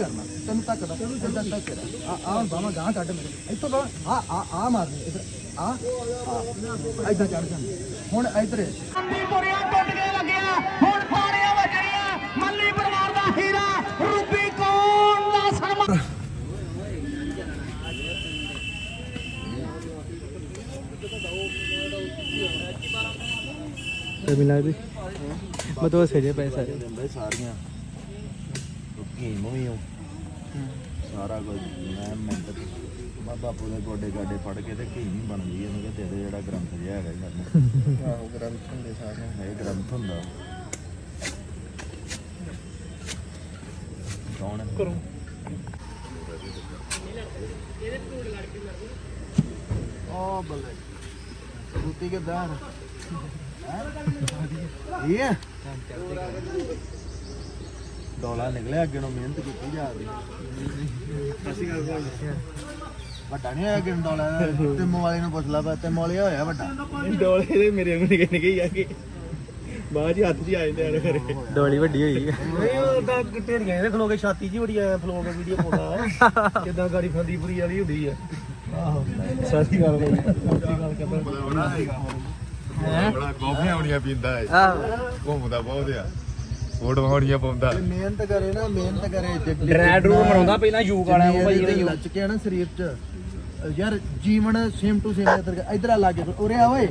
ਕਰਨਾ ਤੈਨੂੰ ਧੱਕਦਾ ਇਦਾਂ ਧੱਕ ਆ। ਆ ਬਾਵਾ ਗਾਂ ਕੱਢ ਮੇਰੇ ਇੱਥੋਂ ਬਾਵਾ ਆ ਆ ਆ ਮਾਰਨੀ ਇਧਰ। ਆ ਇਦਾਂ ਚੜ ਜਾਂਦੀ ਹੁਣ ਇਧਰ ਅੰਦੀ ਬੁਰਿਆ ਟੁੱਟ ਕੇ ਲੱਗਿਆ ਹੁਣ ਫਾੜੀਆਂ ਵੱਜਣੀਆਂ ਮੱਲੀ ਪਰਿਵਾਰ ਦਾ ਹੀਰਾ ਰੂਬੀ ਕੌਣ ਦਾ ਸਨਮਾਨ ਤਮਿਲਨਾਡੂ ਮਤਲਬ ਸਹੀ ਪੈਸਾ ਦਿੰਦਾ ਸਾਰੀਆਂ। ਗੇਮ ਉਹ। ਸਾਰਾ ਕੁਝ। ਮੈਂ ਮਿੰਟ ਮੈਂ ਬਾਪੂ ਦੇ ਗੋਡੇ ਗਾਡੇ ਫੜ ਕੇ ਤੇ ਘੀ ਨਹੀਂ ਬਣਦੀ ਇਹਨੂੰ ਕਿ ਤੇਰੇ ਜਿਹੜਾ ਗ੍ਰੰਥ ਜਿਹਾ ਹੈਗਾ ਹੀ ਸਾਨੂੰ ਆਹੋ ਗ੍ਰੰਥ ਹੁੰਦੇ ਸਾਰੇ। ਇਹ ਗ੍ਰੰਥ ਹੁੰਦਾ। ਕੌਣ ਕਰੋ। ਓ ਬੱਲੇ। ਰੂਤੀ ਕੇ ਦਾਰ ਇਹ ਹੈ? ਡੋਲਾ ਨਿਕਲਿਆ ਅੱਗੇ ਨੂੰ ਮਿਹਨਤ ਕੀਤੀ ਜਾ ਰਹੀ ਵੱਡਾ ਨਹੀਂ ਹੋਇਆ ਅੱਗੇ ਨੂੰ ਡੋਲਾ? ਤੇ ਮੋਵਾਲੀ ਨੂੰ ਪੁੱਛ ਲਾ ਤੇ ਮੋਲੀਆ ਹੋਇਆ ਵੱਡਾ? ਡੋਲੇ ਦੇ ਮੇਰੇ ਵਾਂਗੂ ਨਿਕੇ ਨਿਕੇ ਹੀ ਆ ਕੇ। ਬਾਅਦ ਜੀ ਹੱਥ ਜੀ ਆ ਜਾਂਦੇ ਆਲੇ ਕਰੇ ਡੋਲੀ ਵੱਡੀ ਹੋਈ ਨਹੀਂ ਉਹਦਾ ਢੇਰੀਆਂ ਇਹਦੇ ਖਲੋ ਕੇ ਛਾਤੀ ਜੀ ਬੜੀ ਐ ਫਲੋ ਕੇ ਵੀਡੀਓ ਪਾਉਂਦਾ ਕਿਦਾਂ ਗਾੜੀ ਫੰਦੀ ਪੂਰੀ ਵਾਲੀ ਹੁੰਦੀ ਆ। ਆਹੋ। ਸਾਡੀ ਗੱਲ ਬਾਈ। ਸਾਡੀ ਗੱਲ ਕਰਦਾ ਬੜਾ ਕਾਫੀਆਂ ਹੋਣੀਆਂ ਪੀਂਦਾ ਹੈ ਘੁੰਮਦਾ ਬਹੁਤ ਆ। ਫੋਟੋਆਂ ਹੋਣੀਆਂ ਪਾਉਂਦਾ। ਮਿਹਨਤ ਕਰੇ ਨਾ ਮਿਹਨਤ ਕਰੇ। ਜਿੱਡੀ ਡਰੈ ਡਰੂ ਬਣਾਉਂਦਾ ਪਹਿਲਾਂ ਯੂਗ ਵਾਲਿਆਂ ਨੂੰ ਭਾਈ ਜਿਹੜੇ ਜਿਹੜੇ ਲੱਚ ਕੇ ਆ ਨਾ ਸਰੀਰ 'ਚ। ਯਾਰ ਜੀਵਨ ਸੇਮ ਟੂ ਸੇਮ ਇਧਰ ਇਧਰ ਆ ਲਾਗੇ ਉਰੇ ਆ ਓਏ।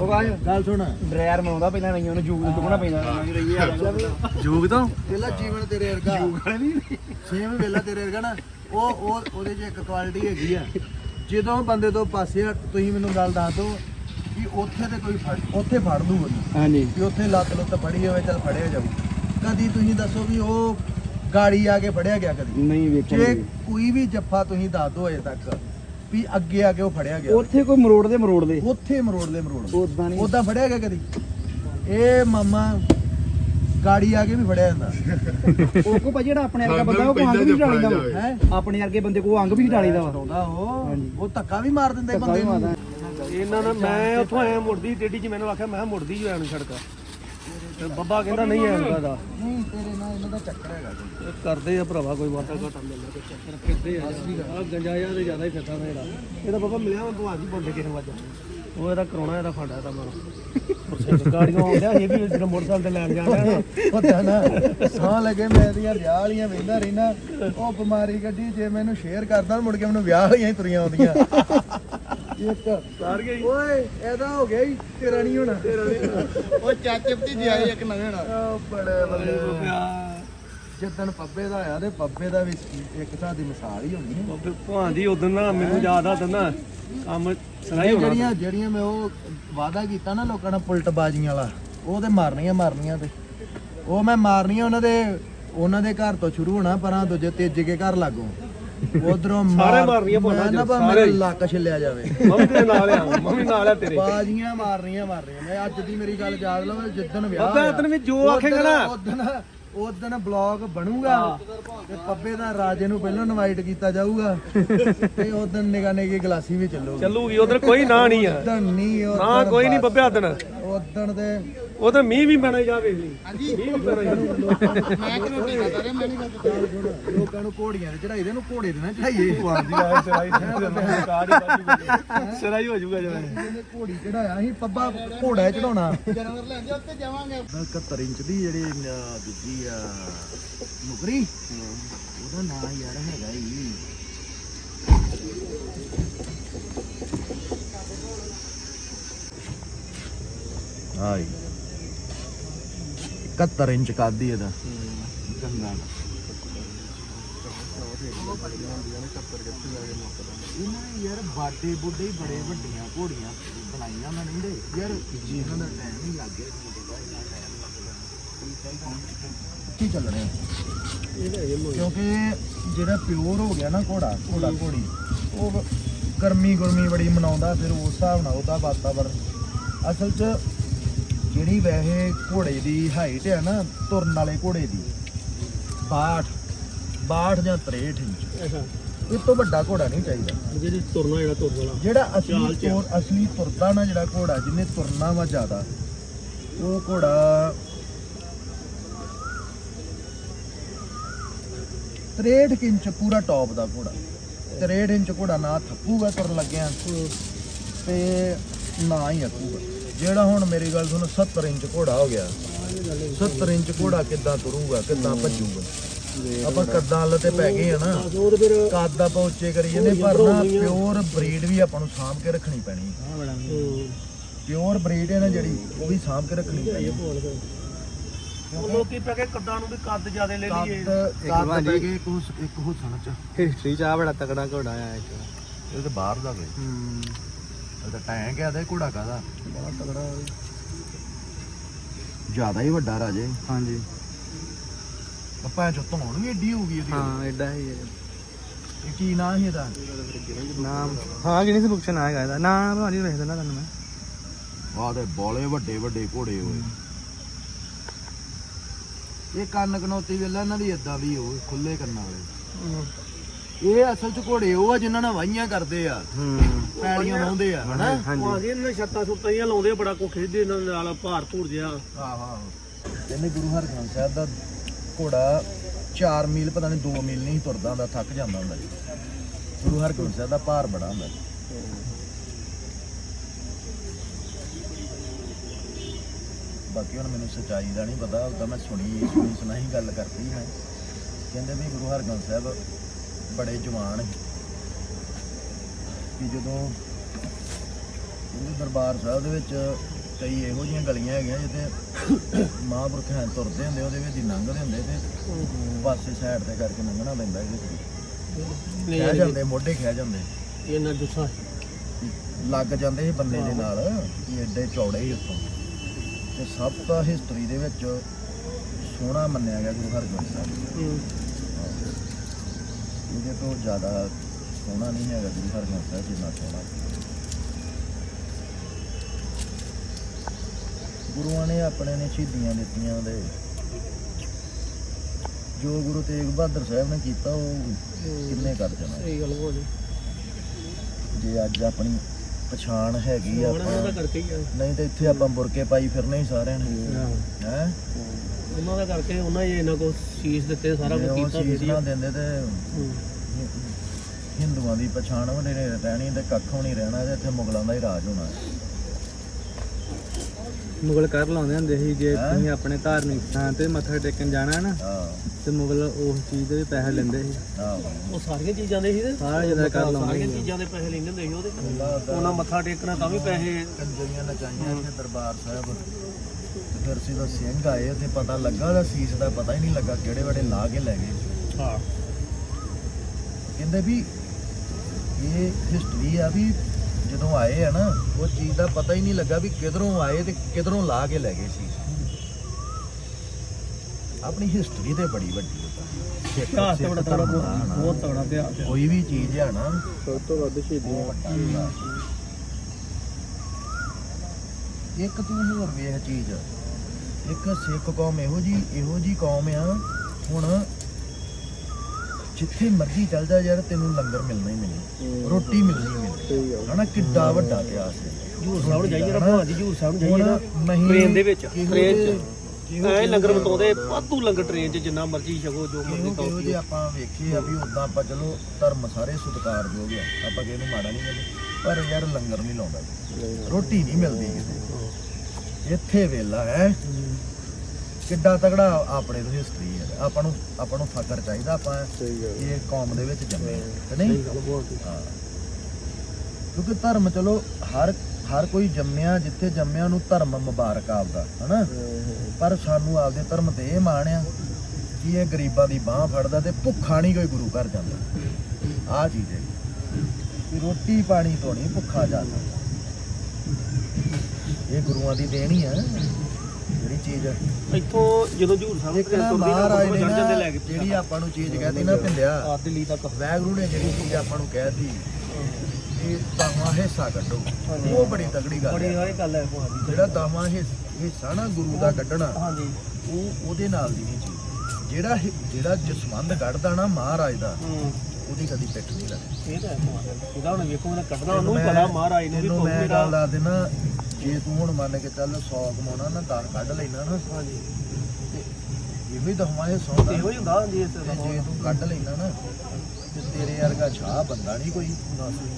ਉਹ ਗੱਲ ਸੁਣ। ਡਰਾਇਰ ਬਣਾਉਂਦਾ ਪਹਿਲਾਂ ਨਹੀਂ ਉਹਨੂੰ ਯੂਗ ਨੂੰ ਚੁੱਕਣਾ ਪੈਂਦਾ ਜੂਗ ਤੋਂ ਪਹਿਲਾ ਜੀਵਨ ਤੇਰੇ ਵਰਗਾ। ਸੇਮ ਵੇਲਾ ਤੇਰੇ ਵਰਗਾ ਨਾ। ਉਹ ਉਹ ਉਹਦੇ 'ਚ ਇੱਕ ਕੁਆਲਿਟੀ ਹੈਗੀ ਆ। ਜਦੋਂ ਬੰਦੇ ਤੋਂ ਪਾਸੇ ਤੁਸੀਂ ਮੈਨੂੰ ਗੱਲ ਦੱਸ ਦਿਓ। ਉੱਥੇ ਤੇ ਕੋਈ ਫੜ ਉੱਥੇ ਫੜ ਲੂ ਬੰਦਾ ਹਾਂਜੀ। ਕਿ ਉੱਥੇ ਲੱਤ ਲੁੱਤ ਫੜੀ ਹੋਵੇ ਚੱਲ ਫੜਿਆ ਜਾਊ। ਕਦੀ ਤੁਸੀਂ ਦੱਸੋ ਵੀ ਉਹ ਗਾੜੀ ਆ ਕੇ ਫੜਿਆ ਗਿਆ ਕਦੀ? ਨਹੀਂ ਜੇ ਵੇਖਿਆ ਕੋਈ ਵੀ ਜੱਫਾ ਤੁਸੀਂ ਦੱਸ ਦਿਓ ਅਜੇ ਤੱਕ ਵੀ ਅੱਗੇ ਆ ਕੇ ਉਹ ਫੜਿਆ ਗਿਆ। ਉੱਥੇ ਕੋਈ ਮਰੋੜ ਦੇ ਮਰੋੜ ਦੇ। ਉੱਥੇ ਮਰੋੜ ਦੇ ਮਰੋੜ ਉਦਾਂ ਨਹੀਂ। ਉਦਾਂ ਫੜਿਆ ਗਿਆ ਕਦੀ? ਇਹ ਮਾਮਾ ਗਾੜੀ ਆ ਕੇ ਵੀ ਫੜਿਆ ਜਾਂਦਾ। ਉਹ ਕੋ ਭਾਈ ਜਿਹੜਾ ਆਪਣੇ ਵਰਗਾ ਬੰਦਾ ਉਹ ਪਹਿਲਾਂ ਅੰਗ ਵੀ ਜੱਫਾ ਢਾਲੀਦਾ ਜਾਵੇ। ਵਾ। ਹੈ? ਆਪਣੇ ਵਰਗੇ ਬੰਦੇ ਕੋ ਅੰਗ ਵੀ ਢਾਲੀਦਾ ਵਾ। ਆਉਂਦਾ ਉਹ ਉਹ ਧੱਕਾ ਵੀ ਮਾਰ ਦਿੰਦਾ ਬੰਦੇ ਨੂੰ। ਇਹਨਾਂ ਨੇ ਮੈਂ ਉੱਥੋਂ ਆਇਆ ਮੁੜਦੀ ਟੇਡੀ ਚ ਮੈਨੂੰ ਆਖਿਆ ਮੈਂ ਮੁੜਦੀ ਜੋ ਐਨੂੰ ਸੜਕਾ। ਤੇ ਬੱਬਾ ਕਹਿੰਦਾ ਨਹੀਂ ਐਂਦਾ ਦਾ ਨਹੀਂ ਤੇਰੇ ਨਾਲ ਇਹਨਾਂ ਦਾ ਚੱਕਰ ਹੈਗਾ। ਇਹ ਕਰਦੇ ਆ ਭਰਾਵਾ ਕੋਈ ਵਾਟਾ ਘਾਟਾ ਮਿਲਦਾ ਕੋਈ ਚੱਕਰ ਫਿਰਦੇ ਆ ਆ ਗੰਜਾਇਆ ਤੇ ਜ਼ਿਆਦਾ ਹੀ ਫਿਰਦਾ ਨਾ ਇਹਦਾ। ਇਹਦਾ ਬਾਬਾ ਮਿਲਿਆ ਮੈਂ ਭਵਾਜੀ ਬੋਲਦੇ ਕਿਸੇ ਵੱਜ ਉਹ ਇਹਦਾ ਕਰਾਉਣਾ ਇਹਦਾ ਫਾਂਡਾ ਇਹਦਾ ਮਾਰਾ ਗਾੜੀਆਂ ਆਉਂਦਿਆ ਇਹ ਵੀ ਜਿਹੜਾ ਮੋਟਰਸਾਈਕਲ ਤੇ ਲੈਣ ਜਾਣਾ ਨਾ। ਪਤਾ ਨਾ। ਸਾਹ ਲੱਗੇ ਮੈਂ ਦੀਆਂ ਵਿਆਹ ਵਾਲੀਆਂ ਵੇਂਦਾ ਰਹਿਣਾ ਉਹ ਬਿਮਾਰੀ ਗੱਡੀ ਜੇ ਮੈਨੂੰ ਸ਼ੇਅਰ ਕਰਦਾ ਮੁੜ ਕੇ ਮੈਨੂੰ ਵਿਆਹ ਵਾਲੀਆਂ ਹੀ ਤੁਰੀਆਂ ਆਉਂਦੀਆਂ। ਇੱਕ ਸਾਰ ਗਈ ਓਏ ਇਹਦਾ ਹੋ ਗਿਆ ਹੀ ਤੇਰਾ ਨਹੀਂ ਹੋਣਾ। ਤੇਰਾ ਨਹੀਂ ਉਹ ਚਾਚੇ ਭਤੀਜੇ ਆਏ ਇੱਕ ਨਵੇਂ ਹੋਣਾ ਬੜੇ ਬੱਲੇ ਜਿੱਦਣ ਪੱਬੇ ਦਾ ਆਇਆ ਤੇ ਪੱਬੇ ਦਾ ਵੀ ਇੱਕ ਹਿਸਾਬ ਦੀ ਮਿਸਾਲ ਹੀ ਹੋਣੀ। ਹੈ ਭਾਂਦੀ ਉਦੋਂ ਨਾ ਮੈਨੂੰ ਯਾਦ ਆ ਦੰਨਾ ਕੰਮ ਸਰਾਈ ਇਹ ਹੋਣਾ। ਜਿਹੜੀਆਂ ਜਿਹੜੀਆਂ ਮੈਂ ਉਹ ਵਾਅਦਾ ਕੀਤਾ ਨਾ ਲੋਕਾਂ ਨਾਲ ਪੁਲਟ ਬਾਜ਼ੀਆਂ ਵਾਲਾ ਉਹ ਤੇ ਮਾਰਨੀਆਂ ਮਾਰਨੀਆਂ ਤੇ। ਉਹ ਮੈਂ ਮਾਰਨੀਆਂ ਉਹਨਾਂ ਦੇ ਉਹਨਾਂ ਦੇ ਘਰ ਤੋਂ ਸ਼ੁਰੂ ਹੋਣਾ ਪਰਾਂ ਦੂਜੇ ਤੀਜੇ ਕੇ ਘਰ ਲੱਗੋ। ਉਧਰੋਂ ਸਾਰੇ ਮਾਰਨੀਆਂ ਭੋਲਾ ਮੈਂ ਨਾ ਭਾਵੇਂ ਸਾਰੇ ਮੇਰਾ ਹੀ। ਲੱਕ ਛਿੱਲਿਆ ਜਾਵੇ। ਮੰਮੀ ਤੇਰੇ ਨਾਲ ਆ ਮੰਮੀ ਨਾਲ ਆ ਤੇਰੇ। ਬਾਜ਼ੀਆਂ ਮਾਰਨੀਆਂ ਮਾਰਨੀਆਂ। ਮੈਂ ਅੱਜ ਦੀ ਮੇਰੀ ਗੱਲ ਯਾਦ ਲਓ ਜਿੱਦਣ ਵਿਆਹ ਬਾਬਾ ਤੈਨੂੰ ਵੀ ਜੋ ਆਖੇਗਾ ਨਾ। ਉਦਣ ਉਦਣ ਬਲੌਗ ਬਣੂਗਾ ਤੇ ਪੱਬੇ ਦਾ ਰਾਜੇ ਨੂੰ ਪਹਿਲਾਂ ਇਨਵਾਈਟ ਕੀਤਾ ਜਾਊਗਾ ਤੇ ਉਦਣ ਨਿਗਾ ਨਿਗੀ ਗਲਾਸੀ ਵੀ ਚੱਲੂਗੀ। ਚੱਲੂਗੀ ਉਧਰ ਕੋਈ ਨਾ ਨਹੀਂ ਆ। ਉਦਣ ਨਹੀਂ ਨਾ ਕੋਈ ਨਹੀਂ ਬੱਬਿਆ ਦਿਨ। ਉਦਣ ਦੇ ਉਧਰ ਮੀਂਹ ਵੀ ਪੈਣਾ ਜਾ ਵੇਖ ਲਈ ਹਾਂਜੀ। ਮੀਂਹ ਵੀ ਜਾ ਮੈਂ ਕਿ ਰੋਟੀ ਖਾਦਾ ਰਿਹਾ ਮੈਂ ਨਹੀਂ ਖਾਦਾ। ਲੋਕਾਂ ਨੂੰ ਘੋੜੀਆਂ ਤੇ ਚੜਾਈ ਦੇ ਨੂੰ ਘੋੜੇ ਦੇ ਨਾ ਚੜਾਈਏ ਸਰਾਈ ਸਰਾਈ ਹੋ ਜਾਊਗਾ ਜਿਵੇਂ ਇਹਨੇ ਘੋੜੀ ਚੜਾਇਆ ਸੀ ਪੱਬਾ ਘੋੜਾ ਚੜਾਉਣਾ। ਜਾਨਵਰ ਲੈਂਦੇ ਉੱਤੇ ਜਾਵਾਂਗੇ। 71 ਇੰਚ ਦੀ ਜਿਹੜੀ ਦੂਜੀ ਆ ਨੁਕਰੀ ਉਹਦਾ ਨਾਂ ਯਾਰ ਹੈਗਾ ਹੀ ਹਾਈ 71 ਇੰਚ ਕਾਦੀ ਇਹਦਾ। ਗੰਗਾ ਇਹਨਾਂ ਨੇ ਯਾਰ ਬਾਡੇ ਬੁੱਢੇ ਹੀ ਬੜੇ ਵੱਡੀਆਂ ਘੋੜੀਆਂ ਬਣਾਈਆਂ ਉਹਨਾਂ ਨੇ। ਜਿਹੜੇ ਯਾਰ ਇਹਨਾਂ ਦਾ ਟਾਈਮ ਹੀ ਲੱਗ ਗਿਆ ਕੀ ਚੱਲ ਰਿਹਾ? ਕਿਉਂਕਿ ਜਿਹੜਾ ਪਿਓਰ ਹੋ ਗਿਆ ਨਾ ਘੋੜਾ ਘੋੜਾ ਘੋੜੀ, ਉਹ ਗਰਮੀ ਗੁਰਮੀ ਬੜੀ ਮਨਾਉਂਦਾ, ਫਿਰ ਉਸ ਹਿਸਾਬ ਨਾਲ ਉਹਦਾ ਵਾਤਾਵਰਨ। ਅਸਲ 'ਚ ਜਿਹੜੀ ਵੈਸੇ ਘੋੜੇ ਦੀ ਹਾਈਟ ਹੈ ਨਾ ਤੁਰਨ ਵਾਲੇ ਘੋੜੇ ਦੀ 62 62 ਜਾਂ 63 ਇੰਚ। ਇਸ ਤੋਂ ਵੱਡਾ ਘੋੜਾ ਨਹੀਂ ਚਾਹੀਦਾ। ਜਿਹੜੀ ਤੁਰਨਾ ਜਿਹੜਾ ਤੁਰਨ ਵਾਲਾ। ਜਿਹੜਾ ਅਸਲੀ ਤੁਰ ਅਸਲੀ ਤੁਰਦਾ ਨਾ ਜਿਹੜਾ ਘੋੜਾ ਜਿਹਨੇ ਤੁਰਨਾ ਵਾ ਜ਼ਿਆਦਾ ਉਹ ਘੋੜਾ 63 ਇੰਚ ਪੂਰਾ ਟੌਪ ਦਾ ਘੋੜਾ। 63 ਇੰਚ ਘੋੜਾ ਨਾ ਥੱਕੂਗਾ ਤੁਰਨ ਲੱਗਿਆ ਤੇ ਨਾ ਹੀ ਅੱਕੂਗਾ। ਜਿਹੜਾ ਹੁਣ ਮੇਰੀ ਗੱਲ ਸੁਣ 70 ਇੰਚ ਘੋੜਾ ਹੋ ਗਿਆ। 70 ਇੰਚ ਘੋੜਾ ਕਿੱਦਾਂ ਤੁਰੂਗਾ ਕਿੱਦਾਂ ਭੱਜੂਗਾ? ਆਪਾਂ ਕੱਦਾਂ ਵੱਲ ਤੇ ਪੈ ਗਏ ਆ ਨਾ। ਕੱਦ ਆਪਾਂ ਉੱਚੇ ਕਰੀ ਜਾਂਦੇ ਪਰ ਨਾ ਪਿਓਰ ਬਰੀਡ ਵੀ ਆਪਾਂ ਨੂੰ ਸਾਂਭ ਕੇ ਰੱਖਣੀ ਪੈਣੀ। ਪਿਓਰ ਬਰੀਡ ਹੈ। ਨਾ ਜਿਹੜੀ ਉਹ ਵੀ ਸਾਂਭ ਕੇ ਰੱਖਣੀ ਪੈਣੀ। ਉਹ ਲੋਕੀ ਪੈ ਕੇ ਕੱਦਾਂ ਨੂੰ ਵੀ ਕੱਦ ਜ਼ਿਆਦੇ ਲੈ ਲਈਏ। ਕੱਦ ਪੈ ਗਏ ਇੱਕ ਇੱਕ ਹੁਸਨ ਚ। ਹਿਸਟਰੀ ਚ ਆ ਬੜਾ ਤਕੜਾ ਘੋੜਾ ਆ ਇੱਕ। ਇਹ ਤੇ ਬਾਹਰ ਦਾ ਕੋਈ ਹੂੰ। ਇਹ ਤਾਂ ਟੈਂਕ ਆ ਤੇ ਘੋੜਾ ਕਾਦਾ ਬੜਾ ਤਗੜਾ ਜ਼ਿਆਦਾ ਹੀ ਵੱਡਾ ਰਾਜੇ। ਹਾਂਜੀ। ਪਪਾ ਚ ਧੌਣ ਵੀ ਏਡੀ ਹੋਊਗੀ ਇਹਦੀ। ਹਾਂ ਐਡਾ ਹੀ ਹੈ ਇਹ ਕੀ ਨਾਂ ਸੀ ਇਹਦਾ? ਨਾਮ ਹਾਂ ਗਿਨੀਸ ਬੁੱਕ ਚ ਨਾ ਹੈਗਾ ਇਹਦਾ। ਨਾਮ ਭਾਜੀ ਵੇਖ ਦੇਣਾ ਤੁਹਾਨੂੰ ਮੈਂ। ਵਾਹ ਤੇ ਬੋਲੇ ਵੱਡੇ ਵੱਡੇ ਘੋੜੇ ਹੋਏ। ਇਹ ਕੰਨ ਕਨੌਤੀ ਵੇਲਾ ਇਹਨਾਂ ਦੀ ਇਦਾਂ ਵੀ ਹੋ ਖੁੱਲੇ ਕੰਨਾਂ ਵਾਲੇ। ਇਹ ਅਸਲ ਚ ਘੋੜੇ ਉਹ ਆ ਜਿਨ੍ਹਾਂ ਨਾਲ ਵਾਹੀਆਂ ਕਰਦੇ ਆ। ਹੂੰ। ਪੈੜੀਆਂ ਲਾਉਂਦੇ ਆ ਹਨਾ? ਹਾਂਜੀ। ਉਹ ਆਗੇ ਇਹਨਾਂ ਛੱਤਾਂ ਛੁੱਤਾਂ ਜਿਹੀਆਂ ਲਾਉਂਦੇ ਆ, ਬੜਾ ਕੋ ਖਿੱਚਦੇ ਇਹਨਾਂ ਦੇ ਨਾਲ ਭਾਰ ਭੂਰ ਜਿਹਾ। ਆਹ ਆਹ। ਕਹਿੰਦੇ ਗੁਰੂ ਹਰਗੋਬਿੰਦ ਸਾਹਿਬ ਦਾ ਘੋੜਾ 4 ਮੀਲ ਪਤਾ ਨਹੀਂ 2 ਮੀਲ ਨਹੀਂ ਤੁਰਦਾ ਹੁੰਦਾ ਥੱਕ ਜਾਂਦਾ ਹੁੰਦਾ ਜੀ ਗੁਰੂ ਹਰਗੋਬਿੰਦ ਸਾਹਿਬ ਦਾ ਭਾਰ ਬੜਾ ਹੁੰਦਾ ਜੀ। ਬਾਕੀ ਹੁਣ ਮੈਨੂੰ ਸੱਚਾਈ ਦਾ ਨਹੀਂ ਪਤਾ ਉਦਾਂ ਮੈਂ ਸੁਣੀ ਸੁਣੀ ਸੁਣਾਈ ਗੱਲ ਕਰਤੀ ਮੈਂ। ਕਹਿੰਦੇ ਵੀ ਗੁਰੂ ਹਰਗੋਬਿੰਦ ਸਾਹਿਬ ਬੜੇ ਜਵਾਨ ਕਿ ਜਦੋਂ ਉਹਦੇ ਦਰਬਾਰ ਸਾਹਿਬ ਦੇ ਵਿੱਚ ਕਈ ਇਹੋ ਜਿਹੀਆਂ ਗਲੀਆਂ ਹੈਗੀਆਂ ਜਿੱਥੇ ਮਹਾਂਪੁਰਖ ਹੈ ਤੁਰਦੇ ਹੁੰਦੇ ਉਹਦੇ ਵਿੱਚ ਹੀ ਲੰਘਦੇ ਹੁੰਦੇ ਤੇ ਪਾਸੇ ਸਾਈਡ ਤੇ ਕਰਕੇ ਲੰਘਣਾ ਪੈਂਦਾ ਇਹਦੇ ਵਿੱਚ ਖਹਿ ਜਾਂਦੇ ਮੋਢੇ ਖਹਿ ਜਾਂਦੇ। ਇਹਨਾਂ ਜੁੱਸਾ ਲੱਗ ਜਾਂਦੇ ਸੀ ਬੰਦੇ ਦੇ ਨਾਲ ਕਿ ਐਡੇ ਚੌੜੇ ਹੀ ਉੱਤੋਂ। ਤੇ ਸਭ ਤੋਂ ਹਿਸਟਰੀ ਦੇ ਵਿੱਚ ਸੋਹਣਾ ਮੰਨਿਆ ਗਿਆ ਗੁਰੂ ਹਰਗੋਬਿੰਦ ਸਾਹਿਬ। ਇਹਦੇ ਤੋਂ ਜ਼ਿਆਦਾ ਸੋਹਣਾ ਨਹੀਂ ਹੈਗਾ ਗੁਰੂ ਹਰਗੋਬਿੰਦ ਸਾਹਿਬ ਜਿੰਨਾ ਸੋਹਣਾ। ਗੁਰੂਆਂ ਨੇ ਆਪਣੇ ਨੇ ਸ਼ਹੀਦੀਆਂ ਦਿੱਤੀਆਂ ਉਹਦੇ। ਜੋ ਗੁਰੂ ਤੇਗ ਬਹਾਦਰ ਸਾਹਿਬ ਨੇ ਕੀਤਾ ਉਹ ਕਿੰਨੇ ਕਰ ਜਾਣਾ। ਸਹੀ ਗੱਲ ਹੋ ਜੀ ਅੱਜ ਆਪਣੀ ਪਛਾਣ ਹੈਗੀ ਆਪਾਂ ਆ। ਨਹੀਂ ਤੇ ਇੱਥੇ ਆਪਾਂ ਬੁਰਕੇ ਪਾਈ ਫਿਰਨੇ ਹੀ ਸਾਰਿਆਂ ਨੇ। ਹੈ। ਉਹਨਾਂ ਦਾ ਕਰਕੇ ਉਹਨਾਂ ਹੀ ਇਹਨਾਂ ਕੋ ਸੀਸ ਦਿੱਤੇ ਸਾਰਾ ਕੁਝ ਕੀਤਾ ਵਧੀਆ ਨਾ ਦਿੰਦੇ ਤੇ। ਹਿੰਦੂਆਂ ਦੀ ਪਛਾਣ ਨਹੀਂ ਰਹਿਣੀ ਤੇ ਕੱਖੋਂ ਨਹੀਂ ਰਹਿਣਾ ਤੇ ਇੱਥੇ ਮੁਗਲਾਂ ਦਾ ਹੀ ਰਾਜ ਹੋਣਾ। ਮੁਗਲ ਕਰ ਲਾਉਂਦੇ ਹੁੰਦੇ ਸੀ ਜੇ? ਤੁਸੀਂ ਆਪਣੇ ਧਾਰਮਿਕ ਸਥਾਨ ਤੇ ਮੱਥਾ ਟੇਕਣ ਜਾਣਾ ਨਾ ਤੇ ਮੁਗਲ ਉਸ ਚੀਜ਼ ਦੇ ਵੀ ਪੈਸੇ ਲੈਂਦੇ ਸੀ। ਉਹ ਸਾਰੀਆਂ ਚੀਜ਼ਾਂ ਦੇ ਸੀ ਤੇ? ਸਾਰਾ ਜਿਹੜਾ ਕਰ ਲਾਉਂਦੇ ਸਾਰੀਆਂ ਸੀ। ਚੀਜ਼ਾਂ ਦੇ ਪੈਸੇ ਲੈਂਦੇ ਹੁੰਦੇ ਸੀ ਉਹਦੇ। ਉਹਨਾਂ ਮੱਥਾ ਟੇਕਣਾ ਤਾਂ ਵੀ ਪੈਸੇ। ਕੰਜਰੀਆਂ ਨਚਾਈਆਂ ਇੱਥੇ ਦਰਬਾਰ ਸਾਹਿਬ। ਤੇ ਫਿਰ ਸਿੱਧਾ ਸਿੰਘ ਆਏ ਤੇ ਪਤਾ ਲੱਗਾ ਉਹਦਾ ਸੀਸ ਦਾ ਪਤਾ ਹੀ ਨਹੀਂ ਲੱਗਾ ਕਿਹੜੇ ਵੇਲੇ ਲਾ ਕੇ ਲੈ ਗਏ। ਹਾਂ। ਕਹਿੰਦੇ ਵੀ ਇਹ ਹਿਸਟਰੀ ਆ ਵੀ ਜਦੋਂ ਆਏ ਆ ਨਾ ਉਹ ਚੀਜ਼ ਦਾ ਪਤਾ ਹੀ ਨਹੀਂ ਲੱਗਾ ਵੀ ਕਿਧਰੋਂ ਆਏ ਤੇ ਕਿਧਰੋਂ ਲਾ ਕੇ ਲੈ ਗਏ ਸੀ ਆਪਣੀ ਹਿਸਟਰੀ ਤੇ ਬੜੀ ਵੱਡੀ ਹੁੰਦਾ ਇਤਿਹਾਸ ਤੇ ਬੜਾ ਤਗੜਾ ਦਾ। ਬਹੁਤ ਤਗੜਾ ਹੈ ਕੋਈ ਵੀ ਚੀਜ਼ ਆ ਨਾ ਸਭ ਤੋਂ ਵੱਧ ਸ਼ਹੀਦੀਆਂ ਉਹ ਵੱਡਾ ਹੁੰਦਾ। ਇੱਕ ਤੂੰ ਹੋਰ ਵੇਖ ਚੀਜ਼। ਇੱਕ ਸਿੱਖ ਕੌਮ ਇਹੋ ਜੀ ਇਹੋ ਜੀ ਕੌਮ ਆ। ਹੁਣ ਜਿੱਥੇ ਮਰਜ਼ੀ ਚੱਲ ਜਾ ਯਾਰ ਤੈਨੂੰ ਲੰਗਰ ਮਿਲਣਾ ਹੀ ਮਿਲਣਾ। ਰੋਟੀ ਮਿਲਣੀ ਮਿਲਣੀ। ਹਨਾ ਕਿੱਡਾ ਵੱਡਾ ਇਤਿਹਾਸ ਹੈ। ਜੂਰ ਸਾਹਿਬ ਨੂੰ ਜਾਈਏ ਨਾ ਭਾਜੀ ਜੂਰ ਸਾਹਿਬ ਨੂੰ। ਜਾਈਏ ਟ੍ਰੇਨ ਦੇ ਵਿੱਚ ਟ੍ਰੇਨ 'ਚ। ਐ ਲੰਗਰ ਵਟਾਉਂਦੇ ਵਾਧੂ ਲੰਗਰ ਟ੍ਰੇਨ 'ਚ ਜਿੰਨਾ ਮਰਜ਼ੀ ਛਕੋ ਜੋ ਮਰਜ਼ੀ ਖਾਓ ਜੇ ਆਪਾਂ ਵੇਖੇ ਆ ਵੀ ਉਦਾਂ ਆਪਾਂ ਚਲੋ ਧਰਮ ਸਾਰੇ ਸਤਿਕਾਰਯੋਗ ਆ। ਆਪਾਂ ਕਿਸੇ ਨੂੰ ਮਾੜਾ ਨਹੀਂ ਕਹਿੰਦੇ। ਪਰ ਯਾਰ ਲੰਗਰ ਨਹੀਂ ਲਾਉਂਦਾ। ਰੋਟੀ ਨਹੀਂ ਮਿਲਦੀ ਕਿਤੇ ਇੱਥੇ ਵੇਲਾ ਹੈ। ਕਿੱਡਾ ਤਗੜਾ ਆਪਣੇ ਤੋਂ ਹਿਸਟਰੀ ਹੈ। ਆਪਾਂ ਨੂੰ ਆਪਾਂ ਨੂੰ ਫਕਰ ਚਾਹੀਦਾ ਆਪਾਂ ਇਹ ਕੌਮ ਦੇ ਵਿੱਚ ਜੰਮੇ ਹਾਂ, ਕਿ ਨਹੀਂ। ਕਿਉਂਕਿ ਧਰਮ ਚਲੋ ਹਰ ਹਰ ਕੋਈ ਜੰਮਿਆ ਜਿੱਥੇ ਜੰਮਿਆ ਉਹਨੂੰ ਧਰਮ ਮੁਬਾਰਕ ਆਪਦਾ ਹਨਾ? ਪਰ ਸਾਨੂੰ ਆਪਦੇ ਧਰਮ ਤੇ ਇਹ ਮਾਣ ਆ ਕਿ ਇਹ ਗਰੀਬਾਂ ਦੀ ਬਾਹ ਫੜਦਾ ਤੇ ਭੁੱਖਾ ਨਹੀਂ ਕੋਈ ਗੁਰੂ ਘਰ ਜਾਂਦਾ। ਆ ਚੀਜ਼ ਹੈ। ਕਿ ਰੋਟੀ ਪਾਣੀ ਤੋਂ ਨਹੀਂ ਭੁੱਖਾ ਜਾ ਸਕਦਾ। ਇਹ ਗੁਰੂਆਂ ਦੀ ਦੇਣੀ ਆ ਜਿਹੜੀ ਚੀਜ਼ ਇੱਥੋਂ ਜਦੋਂ ਜੂਰ ਸਾਹਿਬ ਇੱਕ ਨਾ ਮਹਾਰਾਜ ਨੇ ਨਾ ਜਿਹੜੀ ਆਪਾਂ ਨੂੰ ਚੀਜ਼ ਕਹਿਤੀ ਨਾ ਪਿੰਦਿਆ ਦਿੱਲੀ ਤੱਕ। ਵੈਗਰੂ ਨੇ ਜਿਹੜੀ ਚੀਜ਼ ਆਪਾਂ ਨੂੰ ਕਹਿਤੀ ਇਹ ਦਸਵਾਂ ਹਿੱਸਾ ਕੱਢੋ। ਉਹ ਬੜੀ ਤਗੜੀ ਗੱਲ ਬੜੀ ਹੈ ਇਹ ਗੱਲ ਹੈ ਭਾਜੀ ਜਿਹੜਾ ਦਸਵਾਂ ਹਿੱਸ- ਨਾ ਗੁਰੂ ਦਾ ਕੱਢਣਾ ਹਾਂਜੀ। ਉਹ ਉਹਦੇ ਨਾਲ ਦੀ ਨਹੀਂ ਚੀਜ਼। ਜਿਹੜਾ ਜਿਹੜਾ ਜਸਵੰਦ ਕੱਢਦਾ ਨਾ ਮਹਾਰਾਜ ਦਾ ਹੂੰ। ਉਹਦੀ ਕਦੀ ਪਿੱਠ ਨਹੀਂ ਲੱਗਦੀ। ਇਹ ਤਾਂ ਹੈ ਇਹਦਾ ਹੁਣ ਵੇਖੋ ਮੈਂ ਕੱਢਣਾ ਉਹਨੂੰ ਵੀ ਪਤਾ ਮਹਾਰਾਜ ਨੂੰ ਵੀ ਤੈਨੂੰ ਮੈਂ ਮੇਰਾ ਗੱਲ ਦੱਸ ਦੇਣਾ ਜੇ ਤੂੰ ਹੁਣ ਮੰਨ ਕੇ ਚੱਲ 100 ਕਮਾਉਣਾ ਨਾ 10 ਕੱਢ ਲੈਣਾ ਨਾ। ਹਾਂਜੀ। ਇਹੋ ਹੀ ਦਸਵਾਂ ਇਹ ਸੌਂਦਾ ਇਹੋ ਹੀ ਹੁੰਦਾ ਜੀ ਇਸ ਤੇ ਜੇ ਤੂੰ ਕੱਢ ਲੈਣਾ ਨਾ ਤੇ ਤੇਰੇ ਵਰਗਾ ਛਾਹ ਬੰਦਾ ਨਹੀਂ ਕੋਈ।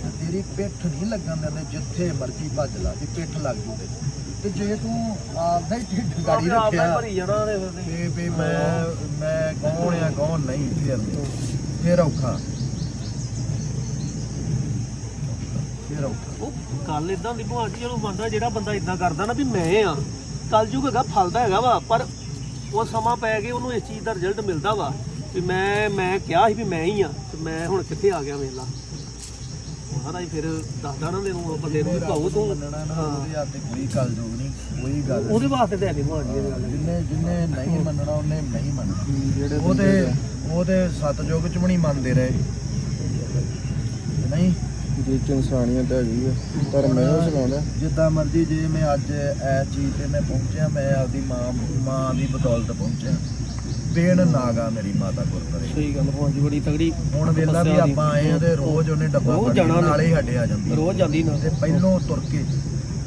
ਤੇ ਤੇਰੀ ਪਿੱਠ ਨਹੀਂ ਲੱਗਣ ਦਿੰਦੇ ਜਿੱਥੇ ਮਰਜ਼ੀ ਭੱਜ ਲਾ ਤੇ ਪਿੱਠ ਲੱਗ ਜੂ ਤੇਰੀ। ਤੇ ਜੇ ਤੂੰ ਆਪਦਾ ਹੀ ਢਿੱਡ ਗਾੜੀ ਆਪੇ ਰੱਖਿਆ ਭਰੀ ਜਾਣਾ ਤੇ ਫਿਰ ਤੇ ਵੀ ਮੈਂ ਮੈਂ ਕੌਣ ਆ ਕੌਣ ਨਹੀਂ ਫਿਰ ਫਿਰ ਔਖਾ। ਉਹ ਗੱਲ ਇਦਾਂ ਦੀ ਭਾਂ ਜੀ ਚਲੋ ਬੰਦਾ ਜਿਹੜਾ ਬੰਦਾ ਇਦਾਂ ਕਰਦਾ ਨਾ ਵੀ ਮੈਂ ਆ ਕੱਲ ਜੂਗ ਹੈਗਾ ਫਲਦਾ ਹੈਗਾ ਵਾ ਪਰ ਉਹ ਸਮਾਂ ਪੈ ਕੇ ਉਹਨੂੰ ਇਸ ਚੀਜ਼ ਦਾ ਰਿਜ਼ਲਟ ਮਿਲਦਾ ਵਾ ਵੀ ਮੈਂ ਮੈਂ ਕਿਹਾ ਸੀ ਵੀ ਮੈਂ ਹੀ ਆ ਤੇ ਮੈਂ ਹੁਣ ਕਿੱਥੇ ਆ ਗਿਆ ਵੇਲਾ। ਮਹਾਰਾਜ ਫਿਰ ਦੱਸਦਾ ਨਾ ਤੈਨੂੰ ਬੰਦੇ ਨੂੰ ਵੀ ਭਾਉ ਤੂੰ। ਮੰਨਣਾ ਨਾ ਹਾਂ। ਉਹਦੇ ਹੱਥ ਤੇ ਕੋਈ ਗੱਲ ਜੋਗ ਨਹੀਂ ਕੋਈ ਗੱਲ ਉਹਦੇ ਵਾਸਤੇ ਤੇ ਹੈਗੀ ਭਾਂ ਜੀ ਇਹ ਗੱਲ ਜਿੰਨੇ ਜਿੰਨੇ ਨਹੀਂ ਮੰਨਣਾ ਉਹਨੇ ਨਹੀਂ ਮੰਨਣਾ। ਉਹ ਤੇ ਉਹ ਤੇ ਸਤਜੁਗ ਚ ਵੀ ਨਹੀਂ ਮੰਨਦੇ ਰਹੇ। ਨਹੀਂ? ਜੀ ਚ ਇਨਸਾਨੀਅਤ ਹੈਗੀ ਆ ਪਰ ਮੈਂ ਉਹ ਸਿਖਾਉਂਦਾ। ਜਿੱਦਾਂ ਮਰਜ਼ੀ ਜੇ ਮੈਂ ਅੱਜ ਇਹ ਚੀਜ਼ ਤੇ ਮੈਂ ਪਹੁੰਚਿਆ ਮੈਂ ਆਪਦੀ ਮਾਂ ਮਾਂ ਦੀ ਬਦੌਲਤ ਪਹੁੰਚਿਆ। ਬੇਨ ਨਾਗਾ ਮੇਰੀ ਮਾਤਾ ਗੁਰਦੁਆਰੇ ਸਹੀ ਗੱਲ ਜੀ ਬੜੀ ਤਗੜੀ ਹੁਣ ਵੇਲਾ ਵੀ ਆਪਾਂ ਆਏ ਆ ਤੇ ਰੋਜ਼ ਉਹਨੇ ਡੱਬਾ ਜਾਣਾ ਨਾਲੇ ਹੀ ਆ ਜਾਂਦੀ। ਰੋਜ਼ ਜਾਂਦੀ ਨਾ। ਤੇ ਪਹਿਲੋਂ ਤੁਰ ਕੇ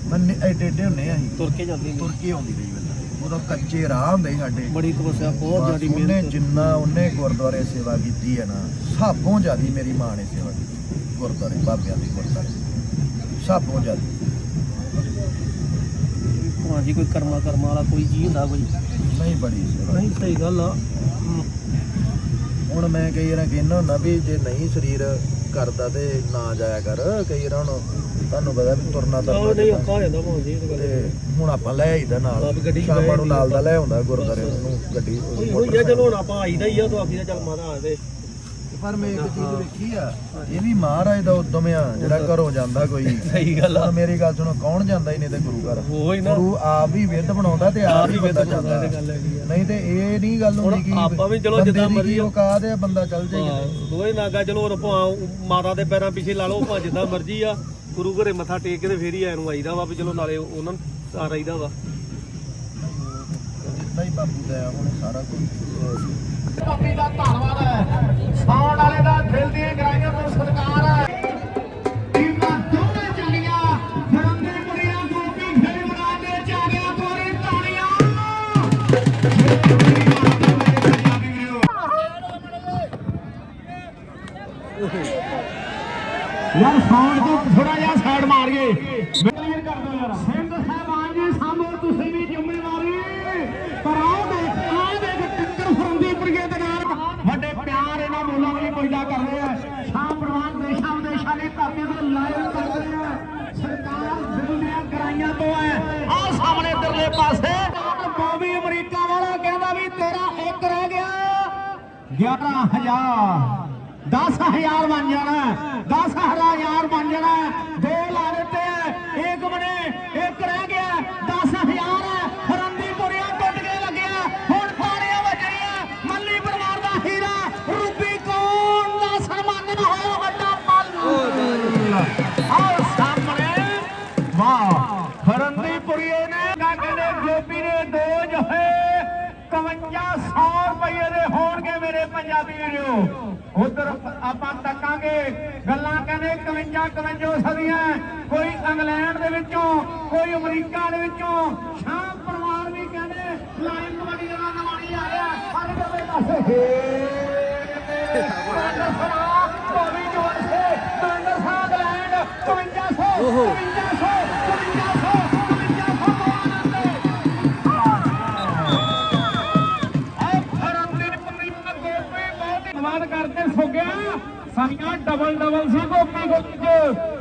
ਮੰਨੇ ਐਡੇ ਐਡੇ ਹੁੰਨੇ ਆ ਅਸੀਂ। ਤੁਰ ਕੇ ਜਾਂਦੀ। ਤੁਰ ਕੇ ਆਉਂਦੀ ਰਹੀ ਵੇਲਾ ਉਦੋਂ ਕੱਚੇ ਰਾਹ ਹੁੰਦੇ ਸੀ ਸਾਡੇ। ਬੜੀ ਤਪੱਸਿਆ ਬਹੁਤ ਜ਼ਿਆਦੀ ਉਹਨੇ ਮਿਹਨਤ। ਜਿੰਨਾ ਉਹਨੇ ਗੁਰਦੁਆਰੇ ਸੇਵਾ ਕੀਤੀ ਹੈ ਨਾ ਸਭੋਂ ਜ਼ਿਆਦੀ ਮੇਰੀ ਮਾਂ ਨੇ ਸੇਵਾ ਕੀਤੀ। ਗੁਰਦੁਆਰੇ ਬਾਬਿਆਂ ਦੀ ਗੁਰਦੁਆਰੇ। ਸਭੋਂ ਜ਼ਿਆਦੀ ਭਾਂ ਜੀ ਕੋਈ ਕਰਮਾ ਕਰਮਾ ਵਾਲਾ ਕੋਈ ਜੀ ਹੁੰਦਾ ਕੋਈ। ਨਹੀਂ ਬੜੀ ਸੇਵਾ ਨਹੀਂ ਸਹੀ ਗੱਲ ਆ। ਹਮ, ਹੁਣ ਮੈਂ ਕਈ ਵਾਰ ਕਹਿੰਦਾ ਹੁੰਦਾ ਵੀ ਜੇ ਨਹੀਂ ਸਰੀਰ ਕਰਦਾ ਤੇ ਨਾ ਜਾਇਆ ਕਰ। ਕਈ ਵਾਰ ਹੁਣ ਤੁਹਾਨੂੰ ਪਤਾ ਵੀ ਤੁਰਨਾ ਤਾਂ ਨਹੀਂ ਔਖਾ ਹੋ ਜਾਂਦਾ ਭਾਂ ਜੀ ਇਹ ਤਾਂ ਗੱਲ ਤੇ ਹੁਣ ਆਪਾਂ ਲੈ ਆਈਦਾ ਨਾਲ। ਆਪ ਗੱਡੀ ਚ ਸ਼ਾਮਾਂ ਨੂੰ ਨਾਲ ਦਾ ਲੈ ਆਉਂਦਾ ਗੁਰਦੁਆਰੇ ਨੂੰ ਗੱਡੀ ਉਹੀ ਹੋਈ ਆ ਚਲੋ ਹੁਣ ਆਪਾਂ ਆਈਦਾ ਹੀ ਆ ਤੂੰ ਆਖੀ ਦਾ ਚੱਲ ਮਾਤਾ ਆ ਪਰ ਮੈਂ ਇੱਕ ਚੀਜ਼ ਵੇਖੀ ਆ ਇਹ ਵੀ ਮਹਾਰਾਜ ਦਾ ਉਦਮ ਆ ਜਿਹੜਾ ਘਰੋਂ ਜਾਂਦਾ ਕੋਈ। ਸਹੀ ਗੱਲ ਹੁਣ ਮੇਰੀ ਗੱਲ ਸੁਣੋ ਕੌਣ ਜਾਂਦਾ ਹੀ ਨਹੀਂ ਤੇ ਗੁਰੂ ਘਰ? ਨਾ। ਗੁਰੂ ਆਪ ਹੀ ਵਿਧ ਬਣਾਉਂਦਾ ਤੇ ਆਪ ਹੀ ਬੰਦਾ ਜਾਂਦਾ। ਆ। ਨਹੀਂ ਤੇ ਇਹ ਨਹੀਂ ਗੱਲ ਹੁੰਦੀ ਕਿ ਆਪਾਂ ਵੀ ਚਲੋ ਜਿੱਦਾਂ ਮਰਜ਼ੀ ਔਕਾਤ ਹੈ ਬੰਦਾ ਚੱਲ ਜਾਏ ਦੋਵੇਂ ਨਾਗਾ ਚਲੋ ਭਾਂ ਮਾਤਾ ਦੇ ਪੈਰਾਂ ਪਿੱਛੇ ਲਾ ਲਓ ਭਾਂ ਜਿੱਦਾਂ ਮਰਜ਼ੀ ਆ। ਗੁਰੂ ਘਰੇ ਮੱਥਾ ਟੇਕ ਕੇ ਤੇ ਫੇਰ ਹੀ ਆਇਆ ਨੂੰ ਆਈਦਾ ਵਾ ਵੀ ਚਲੋ ਨਾਲੇ ਉਹਨਾਂ ਨੂੰ ਆ ਰਹੀਦਾ ਵਾ। ਜਿੱਦਾਂ ਹੀ ਬਾਪੂ ਦਾ ਆ ਹੁਣ ਸਾਰਾ ਕੁਝ ਪੱਪੀ ਦਾ ਧੰਨਵਾਦ ਹੈ। ਸੌਣ ਵਾਲੇ ਦਾ ਦਿਲ ਦੀਆਂ ਗਰਾਈਆਂ ਤੋਂ ਸਤਿਕਾਰ ਹੈ। 11000 10000 ਬਣ ਜਾਣਾ। 10000 ਬਣ ਜਾਣਾ। ਦੋ ਲਾ ਦਿੱਤੇ। ਇੱਕ ਬਣੇ ਇੱਕ ਰਹਿ ਮੇਰੇ ਪੰਜਾਬੀ ਵੀਰੋ, ਉਧਰ ਆਪਾਂ ਤੱਕਾਂਗੇ। ਗੱਲਾਂ ਕਹਿੰਦੇ 51 51 ਸਦੀਆਂ, ਕੋਈ ਇੰਗਲੈਂਡ ਦੇ ਵਿੱਚੋਂ, ਕੋਈ ਅਮਰੀਕਾ ਦੇ ਵਿੱਚੋਂ, ਸ਼ਾਮ ਪਰਿਵਾਰ ਵੀ ਕਹਿੰਦੇ, ਲਾਈਨ ਕਬੱਡੀ ਦਾ ਨਵਾਣੀ ਆ ਰਿਹਾ। ਹਰ ਦੇ ਪਾਸੇ। ਹੇ ਬੋਬੀ ਜੋਨ ਸੇ ਟੰਡਰ ਸਾਗਲੈਂਡ ਸੋਗਿਆ ਡਬਲ ਡਬਲ ਸੀ ਗੋਪੀ ਗੁੱਜ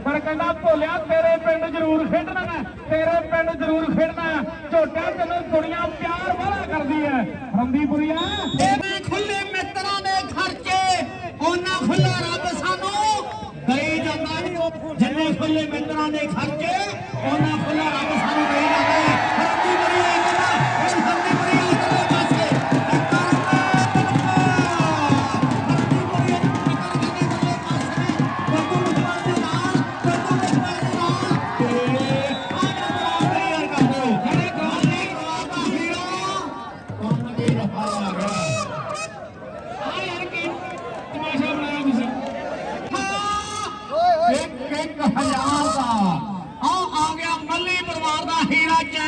ਪਰ ਕਹਿੰਦਾ ਭੋਲਿਆ, ਤੇਰੇ ਪਿੰਡ ਜ਼ਰੂਰ ਖੇਡਣਾ ਤੇਰੇ ਪਿੰਡ ਜ਼ਰੂਰ ਖੇਡਣਾ ਹੈ। ਝੋਟਾ ਤੈਨੂੰ ਦੁਨੀਆ ਪਿਆਰ ਵਾਲਾ ਕਰਦੀ ਹੈ। ਰੰਦੀਪੁਰੀਆ। ਇਹਨੇ ਖੁੱਲੇ ਮਿੱਤਰਾਂ ਦੇ ਖਰਚੇ, ਉਹਨਾਂ ਖੁੱਲਾ ਰੱਬ ਸਾਨੂੰ ਦਈ ਜਾਂਦਾ ਨਹੀਂ। ਜਿੰਨੇ ਖੁੱਲੇ ਮਿੱਤਰਾਂ ਦੇ ਖਰਚੇ, ਉਹਨਾਂ ਖੁੱਲਾ ਰੱਬ ਸਾਨੂੰ ਦਈ ਜਾਂਦਾ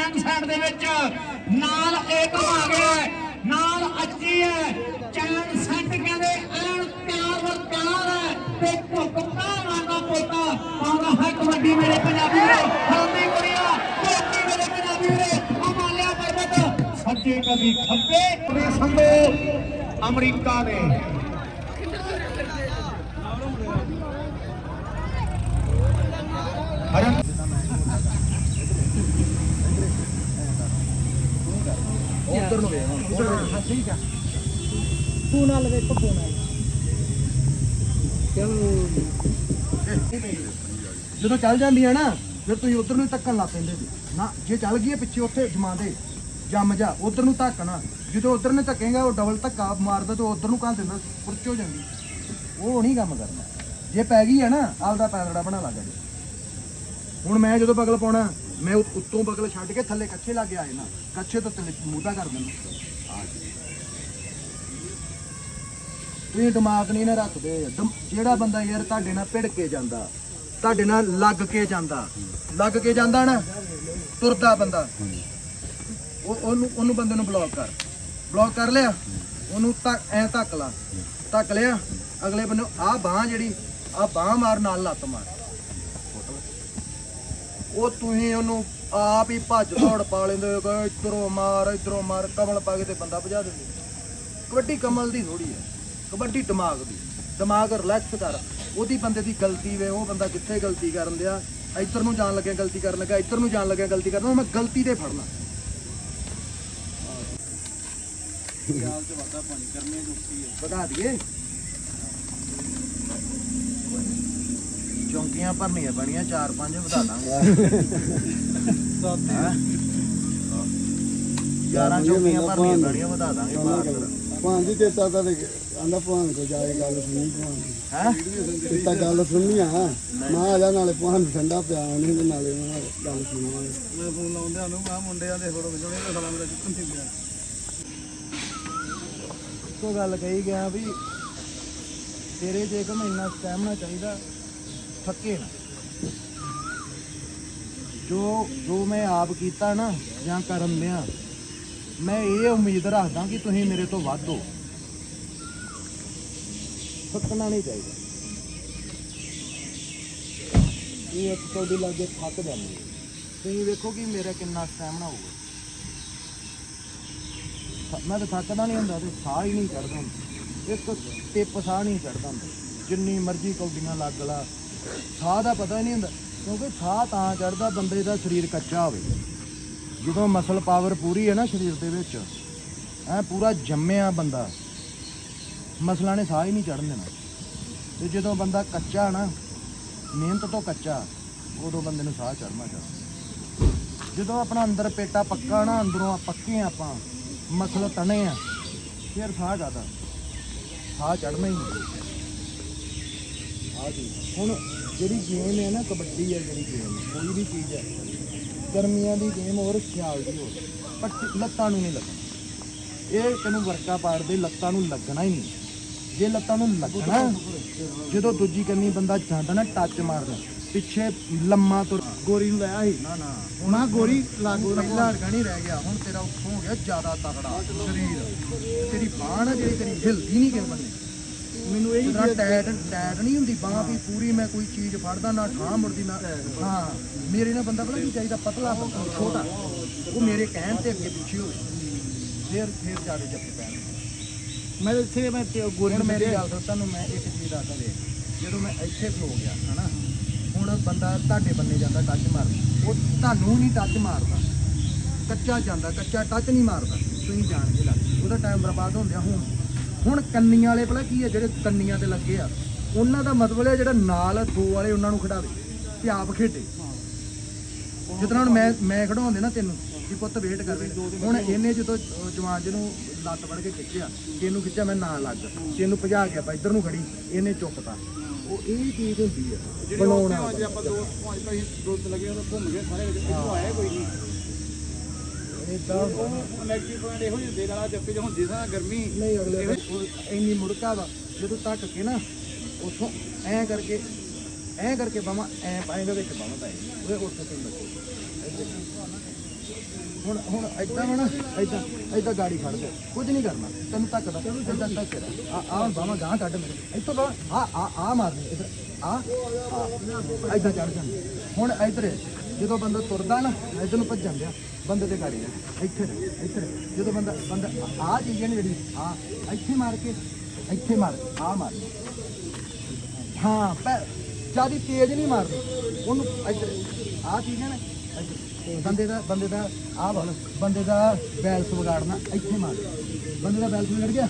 ਲੈਂਡ ਸਾਈਡ ਦੇ ਵਿੱਚ। ਨਾਲ ਏਟਮ ਆ ਗਿਆ ਨਾਲ ਅੱਜੀ ਹੈ। ਚੈਨ ਸੈੱਟ ਕਹਿੰਦੇ ਐਨ ਪਿਆਰ ਵਰ ਪਿਆਰ ਹੈ। ਤੇ ਭੁੱਖ ਭਾਵਾਂ ਦਾ ਪੋਤਾ। ਆਉਂਦਾ ਹੈ ਕਬੱਡੀ ਮੇਰੇ ਪੰਜਾਬੀ ਵੀਰੋ ਹਲਦੀ ਕੁੜੀਆਂ, ਕਬੱਡੀ ਮੇਰੇ ਪੰਜਾਬੀ ਵੀਰੋ ਅਮਾਲਿਆ ਪਰਬਤ, ਸੱਜੇ ਕਦੀ ਖੱਬੇ ਤੇ ਸੰਗੋ ਅਮਰੀਕਾ ਨੇ ਉਧਰ ਨੂੰ ਵੇਖ ਹੁਣ। ਹਾਂ ਠੀਕ ਆ। ਤੂੰ ਨਾਲ ਵੇਖ, ਫੋਨ ਆ ਚਲੋ। ਜਦੋਂ ਚੱਲ ਜਾਂਦੀ ਹੈ ਨਾ, ਫਿਰ ਤੁਸੀਂ ਉਧਰ ਨੂੰ ਹੀ ਧੱਕਣ ਲੱਗ ਪੈਂਦੇ ਸੀ ਨਾ, ਜੇ ਚੱਲ ਗਈ ਹੈ ਪਿੱਛੇ ਉੱਥੇ ਜਮਾ ਦੇ ਜੰਮ ਜਾ, ਉਧਰ ਨੂੰ ਧੱਕਣਾ ਜਦੋਂ ਉਧਰ ਨੂੰ ਧੱਕੇਗਾ, ਉਹ ਡਬਲ ਧੱਕਾ ਮਾਰਦਾ ਤੇ ਉਧਰ ਨੂੰ ਕੱਲ ਦਿੰਦਾ ਪੁਰਚ ਹੋ ਜਾਂਦੀ। ਉਹ ਨਹੀਂ ਕੰਮ ਕਰਨਾ। ਜੇ ਪੈ ਗਈ ਹੈ ਨਾ, ਆਪਦਾ ਪੈਦੜਾ ਬਣਾ ਲਾ ਜੇ ਹੁਣ ਮੈਂ ਜਦੋਂ ਬਗਲ ਪਾਉਣਾ ਮੈਂ ਉ- ਉੱਤੋਂ ਬਗਲ ਛੱਡ ਕੇ ਥੱਲੇ ਕੱਛੇ ਲਾ ਕੇ ਆਏ ਨਾ ਕੱਛੇ ਤੋਂ ਥੱਲੇ ਮੂਧਾ ਕਰ ਦਿੰਦਾ ਤੁਸੀਂ ਦਿਮਾਗ ਨਹੀਂ ਨਾ ਰੱਖਦੇ, ਦਮ- ਜਿਹੜਾ ਬੰਦਾ ਯਾਰ ਤੁਹਾਡੇ ਨਾਲ ਭਿੜ ਕੇ ਜਾਂਦਾ, ਤੁਹਾਡੇ ਨਾਲ ਲੱਗ ਕੇ ਜਾਂਦਾ, ਲੱਗ ਕੇ ਜਾਂਦਾ ਨਾ, ਤੁਰਦਾ ਬੰਦਾ, ਉਹ ਉਹਨੂੰ ਉਹਨੂੰ ਬੰਦੇ ਨੂੰ ਬਲੌਕ ਕਰ। ਬਲੌਕ ਕਰ ਲਿਆ, ਉਹਨੂੰ ਤਾਂ ਐ ਧੱਕ ਲਾ, ਧੱਕ ਲਿਆ, ਅਗਲੇ ਬੰਨੇ ਆ ਬਾਹ ਜਿਹੜੀ ਆ ਬਾਹ ਮਾਰ, ਨਾਲ ਲੱਤ ਮਾਰ। ਉਹ ਤੁਸੀਂ ਉਹਨੂੰ ਆਪ ਹੀ ਭੱਜ ਦੌੜ ਪਾ ਲੈਂਦੇ ਹੋ ਇਧਰੋਂ ਮਾਰ ਇਧਰੋਂ ਮਾਰ ਕਮਲ ਪਾ ਕੇ ਤੇ ਬੰਦਾ ਭਜਾ ਦਿੰਦੇ ਕਬੱਡੀ ਕਮਲ ਦੀ ਥੋੜੀ ਹੈ ਕਬੱਡੀ ਦਿਮਾਗ ਦੀ ਦਿਮਾਗ ਰਿਲੈਕਸ ਕਰ। ਉਹਦੀ ਬੰਦੇ ਦੀ ਗਲਤੀ ਵੇ ਉਹ ਬੰਦਾ ਕਿੱਥੇ ਗਲਤੀ ਕਰਨ ਦਿਆ ਇੱਧਰ ਨੂੰ ਜਾਣ ਲੱਗਿਆ ਗਲਤੀ ਕਰਨ ਲੱਗਾ ਇੱਧਰ ਨੂੰ ਜਾਣ ਲੱਗਿਆ ਗਲਤੀ ਕਰਨਾ ਮੈਂ ਗਲਤੀ ਤੇ ਫੜਨਾ। ਵਧਾ ਦਈਏ। ਚੌਂਕੀਆਂ ਭਰਨੀਆਂ ਬਣੀਆਂ ਚਾਰ ਪੰਜ ਵਧਾ ਦਾਂਗੇ। ਹੈਂ? ਗਿਆਰਾਂ ਚੌਂਕੀਆਂ ਭਰਨੀਆਂ ਬਣੀਆਂ ਵਧਾ ਦਾਂਗੇ ਬਾਹਰ ਭਾਂ ਜੀ ਚੇਤਾ ਤਾਂ ਆਂਦਾ ਭਾਂ ਕੋ ਜਾ ਕੇ ਗੱਲ ਸੁਣੀ ਭਾਂ ਹੈ? ਚੇਤਾ ਗੱਲ ਸੁਣਨੀ ਆ ਮੈਂ ਆ ਜਾ ਨਾਲੇ ਭਾਂ ਨੂੰ ਠੰਡਾ ਪਿਆ ਨਹੀਂ ਤੇ ਨਾਲੇ ਮੈਂ ਗੱਲ ਸੁਣਾਵਾਂਗੇ। ਮੈਂ ਫੋਨ ਲਾਉਂਦਿਆਂ ਨੂੰ ਮੈਂ ਮੁੰਡਿਆਂ ਦੇ ਫੋਟੋ ਖਿਚਾਉਣੇ ਤੇ ਸਾਲਾ ਮੇਰਾ ਚੁੱਕਣ ਨਹੀਂ ਪਿਆ ਇੱਕੋ ਗੱਲ ਕਹੀ ਗਿਆ ਵੀ ਤੇਰੇ ਜੇ ਕੋ ਇੰਨਾ ਸਟੈਮਨਾ ਚਾਹੀਦਾ ਥੱਕੇ ਨਾ। ਜੋ ਜੋ ਮੈਂ ਆਪ ਕੀਤਾ ਨਾ, ਜਾਂ ਕਰਨ ਦਿਆਂ ਮੈਂ ਇਹ ਉਮੀਦ ਰੱਖਦਾ ਕਿ ਤੁਸੀਂ ਮੇਰੇ ਤੋਂ ਵੱਧ ਹੋ। ਥੱਕਣਾ ਨਹੀਂ ਚਾਹੀਦਾ। ਇਹ ਇੱਕ ਤੁਹਾਡੇ ਲਾਗੇ ਥੱਕ ਜਾਂਦੇ ਤੁਸੀਂ ਵੇਖੋ ਕਿ ਮੇਰਾ ਕਿੰਨਾ ਸਟੈਮਨਾ ਹੋਊਗਾ। ਮੈਂ ਤਾਂ ਥੱਕਦਾ ਨਹੀਂ ਹੁੰਦਾ ਤੇ ਸਾਹ ਹੀ ਨਹੀਂ ਚੜਦਾ ਇੱਕ ਟਿੱਪ ਸਾਹ ਨਹੀਂ ਚੜਦਾ ਹੁੰਦਾ। ਜਿੰਨੀ ਮਰਜ਼ੀ ਕੌਡੀਆਂ ਲੱਗ ਲਾ। ਸਾਹ ਦਾ ਪਤਾ ਹੀ ਨਹੀਂ ਹੁੰਦਾ, ਕਿਉਂਕਿ ਸਾਹ ਤਾਂ ਚੜਦਾ ਬੰਦੇ ਦਾ ਸਰੀਰ ਕੱਚਾ ਹੋਵੇ। ਜਦੋਂ ਮਸਲ ਪਾਵਰ ਪੂਰੀ ਹੈ ਨਾ ਸਰੀਰ ਦੇ ਵਿੱਚ, ਐ ਪੂਰਾ ਜੰਮਿਆ ਬੰਦਾ, ਮਸਲਾਂ ਨੇ ਸਾਹ ਹੀ ਨਹੀਂ ਚੜਨ ਦੇਣਾ। ਤੇ ਜਦੋਂ ਬੰਦਾ ਕੱਚਾ ਨਾ, ਮਿਹਨਤ ਤੋਂ ਕੱਚਾ, ਉਦੋਂ ਬੰਦੇ ਨੂੰ ਸਾਹ ਚੜਨਾ ਚਾਹੀਦਾ। ਜਦੋਂ ਆਪਣਾ ਅੰਦਰ ਪੇਟਾ ਪੱਕਾ ਨਾ, ਅੰਦਰੋਂ ਪੱਕੇ ਆ ਆਪਾਂ, ਮਸਲ ਤਣੇ ਆ, ਫਿਰ ਸਾਹ ਜ਼ਿਆਦਾ, ਸਾਹ ਚੜਨਾ ਹੀ ਨਹੀਂ। ਆ ਜੀ ਹੁਣ ਜਿਹੜੀ ਗੇਮ ਹੈ ਨਾ ਕਬੱਡੀ ਹੈ ਜਿਹੜੀ ਗੇਮ ਕੋਈ ਵੀ ਚੀਜ਼ ਹੈ ਗਰਮੀਆਂ ਦੀ ਗੇਮ ਹੋਰ ਸਿਆਲ ਦੀ ਹੋਰ ਪਰ ਲੱਤਾਂ ਨੂੰ ਨਹੀਂ ਲੱਗਣਾ। ਇਹ ਤੈਨੂੰ ਵਰਕਾ ਪਾੜ ਦੇ ਲੱਤਾਂ ਨੂੰ ਲੱਗਣਾ ਹੀ ਨਹੀਂ। ਜੇ ਲੱਤਾਂ ਨੂੰ ਲੱਗਣਾ ਜਦੋਂ ਦੂਜੀ ਕੰਨੀ ਬੰਦਾ ਜਾਂਦਾ ਨਾ ਟੱਚ ਮਾਰਦਾ ਪਿੱਛੇ ਲੰਮਾ ਤੁਰ ਗੋਰੀ ਨੂੰ ਲਾਇਆ ਸੀ ਨਾ ਨਾ। ਹੁਣ ਗੋਰੀ ਲਾਗੂ ਪਹਿਲਾ ਅਰਗਾ ਨਹੀਂ ਰਹਿ ਗਿਆ ਹੁਣ ਤੇਰਾ ਉੱਥੋਂ ਹੋ ਗਿਆ ਜ਼ਿਆਦਾ ਤਗੜਾ ਸਰੀਰ। ਤੇਰੀ ਬਾਹ ਨਾ ਜਿਹੜੀ ਤੇਰੀ ਹਿਲਦੀ ਨਹੀਂ ਕਿਉਂ ਬੰਨੇ ਮੈਨੂੰ ਇਹ ਜਿਹੜਾ ਟੈਟ ਟੈਟ ਨਹੀਂ ਹੁੰਦੀ ਬਾਹ ਵੀ ਪੂਰੀ ਮੈਂ ਕੋਈ ਚੀਜ਼ ਫੜਦਾ ਨਾ ਠਾਂ ਮੁੜਦੀ ਨਾ ਹਾਂ ਮੇਰੇ ਨਾਲ ਬੰਦਾ ਪਤਾ ਕੀ ਚਾਹੀਦਾ ਪਤਲਾ ਛੋਟਾ। ਉਹ ਮੇਰੇ ਕਹਿਣ ਤੇ ਅੱਗੇ ਪਿੱਛੇ ਹੋਵੇ। ਫੇਰ ਫੇਰ ਜਾੜੇ ਜੱਫੇ ਪੈਣ ਮੈਂ ਇੱਥੇ ਮੈਂ ਗੋਰੀ ਨੂੰ ਮੇਰੀ ਗੱਲ ਤੁਹਾਨੂੰ ਮੈਂ ਇੱਕ ਚੀਜ਼ ਦੱਸਦਾ ਵੇ ਜਦੋਂ ਮੈਂ ਇੱਥੇ ਖਲੋ ਗਿਆ ਹਨਾ ਹੁਣ ਬੰਦਾ ਤੁਹਾਡੇ ਬੰਨੇ ਜਾਂਦਾ ਟੱਚ ਮਾਰ ਉਹ ਤੁਹਾਨੂੰ ਨਹੀਂ ਟੱਚ ਮਾਰਦਾ। ਕੱਚਾ ਜਾਂਦਾ ਕੱਚਾ ਟੱਚ ਨਹੀਂ ਮਾਰਦਾ। ਤੁਸੀਂ ਜਾਣ ਕੇ ਲੱਗ ਉਹਦਾ ਟਾਈਮ ਬਰਬਾਦ ਹੁੰਦਿਆ ਹੁਣ। ਹੁਣ ਕੰਨੀਆਂ ਵਾਲੇ ਭਲਾ ਕੀ ਹੈ ਜਿਹੜੇ ਕੰਨੀਆਂ ਤੇ ਲੱਗੇ ਆ ਉਹਨਾਂ ਦਾ ਮਤਲਬ ਹੈ ਜਿਹੜਾ ਨਾਲ ਆ, ਦੋ ਵਾਲੇ ਉਹਨਾਂ ਨੂੰ ਖਿਡਾਵੇ ਤੇ ਆਪ ਖੇਡੇ। ਜਿਤਨਾ ਹੁਣ ਮੈਂ ਮੈਂ ਖੜਾਉਂਦੇ ਨਾ ਤੈਨੂੰ ਕਿ ਪੁੱਤ ਵੇਟ ਕਰ। ਹੁਣ ਇਹਨੇ ਜਦੋਂ ਜਵਾਨ ਜੀ ਨੂੰ ਲੱਤ ਫੜ ਕੇ ਖਿੱਚਿਆ ਇਹਨੂੰ ਖਿੱਚਿਆ ਮੈਂ ਨਾਲ ਲੱਗ। ਤੇ ਇਹਨੂੰ ਭਜਾ ਕੇ ਆਪਾਂ ਇੱਧਰ ਨੂੰ ਖੜੀ ਇਹਨੇ ਚੁੱਕਤਾ ਉਹ ਇਹ ਚੀਜ਼ ਹੁੰਦੀ ਹੈ ਬਣਾਉਣਾ ਆਪਾਂ ਦੋ ਪੰਜ ਭਾਈ ਦੋ ਲੱਗੇ ਉਹ ਘੁੰਮ ਗਏ ਸਾਰੇ ਵਿੱਚ ਆਇਆ ਕੋਈ ਨਹੀਂ। ਇਦਾਂ ਨੈਗੇਟਿਵ ਪੁਆਇੰਟ ਇਹੋ ਜਿਹੇ ਦੇ ਨਾਲ ਜੱਫੇ ਜਿਹੇ ਹੁੰਦੀ ਸਾਂ ਗਰਮੀ ਨਹੀਂ ਅਗਲੇ ਦਾ ਇੰਨੀ ਮੁੜਕਾ ਵਾ ਜਦੋਂ ਤੱਕ ਕੇ ਨਾ ਉਥੋਂ ਐ ਕਰਕੇ ਐ ਕਰਕੇ ਬਾਵਾ ਐ ਪਾਏਗਾ ਵਿੱਚ ਬਾਵਾ ਪਾਏ ਉਹ ਉੱਥੇ ਤੇ ਹੁਣ ਹੁਣ ਐਦਾਂ ਵਾ ਨਾ ਐਦਾਂ ਐਦਾਂ ਗਾੜੀ ਫੜ ਦੇ ਕੁਝ ਨਹੀਂ ਕਰਨਾ। ਤੈਨੂੰ ਧੱਕਦਾ ਐਦਾਂ ਧੱਕ ਆ ਆ ਬਾਵਾ ਗਾਂ ਕੱਢ ਮੇਰੇ। ਇੱਥੋਂ ਬਾਵਾ ਆ ਆ ਆ ਮਾਰਨੀ। ਇੱਧਰ ਆ ਐਦਾਂ ਚੜ ਜਾਂਦੀ ਹੁਣ ਇੱਧਰ ਜਦੋਂ ਬੰਦਾ ਤੁਰਦਾ ਨਾ, ਇਧਰ ਨੂੰ ਭੱਜਣ ਦਿਆ ਬੰਦੇ ਤੇ ਗਾੜੀ ਆ ਇੱਥੇ ਇੱਥੇ ਜਦੋਂ ਬੰਦਾ ਬੰਦਾ, ਆ ਚੀਜ਼ ਹੈ ਨੀ ਜਿਹੜੀ ਆ ਇੱਥੇ ਮਾਰ ਕੇ, ਇੱਥੇ ਮਾਰ, ਆ ਮਾਰ। ਹਾਂ, ਪੈ, ਜਿਆਦੀ ਤੇਜ਼ ਨਹੀਂ ਮਾਰਦੇ। ਉਹਨੂੰ ਇੱਧਰ, ਆ ਚੀਜ਼ ਹੈ ਨਾ ਬੰਦੇ ਦਾ ਬੰਦੇ ਦਾ, ਆ ਵਾਲ, ਬੰਦੇ ਦਾ ਬੈਲਸ ਵਿਗਾੜਨਾ, ਇੱਥੇ ਮਾਰ। ਬੰਦੇ ਦਾ ਬੈਲਸ ਵਿਗੜ ਗਿਆ,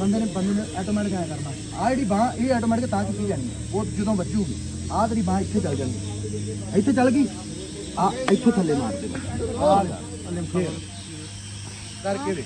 ਬੰਦੇ ਨੇ ਬੰਦੇ ਨੂੰ ਆਟੋਮੈਟਿਕ ਆਇਆ ਕਰਨਾ। ਆ ਜਿਹੜੀ ਬਾਹ, ਇਹ ਆਟੋਮੈਟਿਕ ਤਾਂ ਕੀਤੀ ਜਾਣੀ ਹੈ। ਉਹ ਜਦੋਂ ਵੱਜੂਗੀ ਆ ਤੇਰੀ ਬਾਹ ਇੱਥੇ ਚੱਲ ਜਾਣੀ ਇੱਥੇ ਚੱਲ ਗਈ। ਆ ਇੱਥੇ ਥੱਲੇ ਮਾਰ ਦੇ। ਆ ਕਰਕੇ ਦੇ।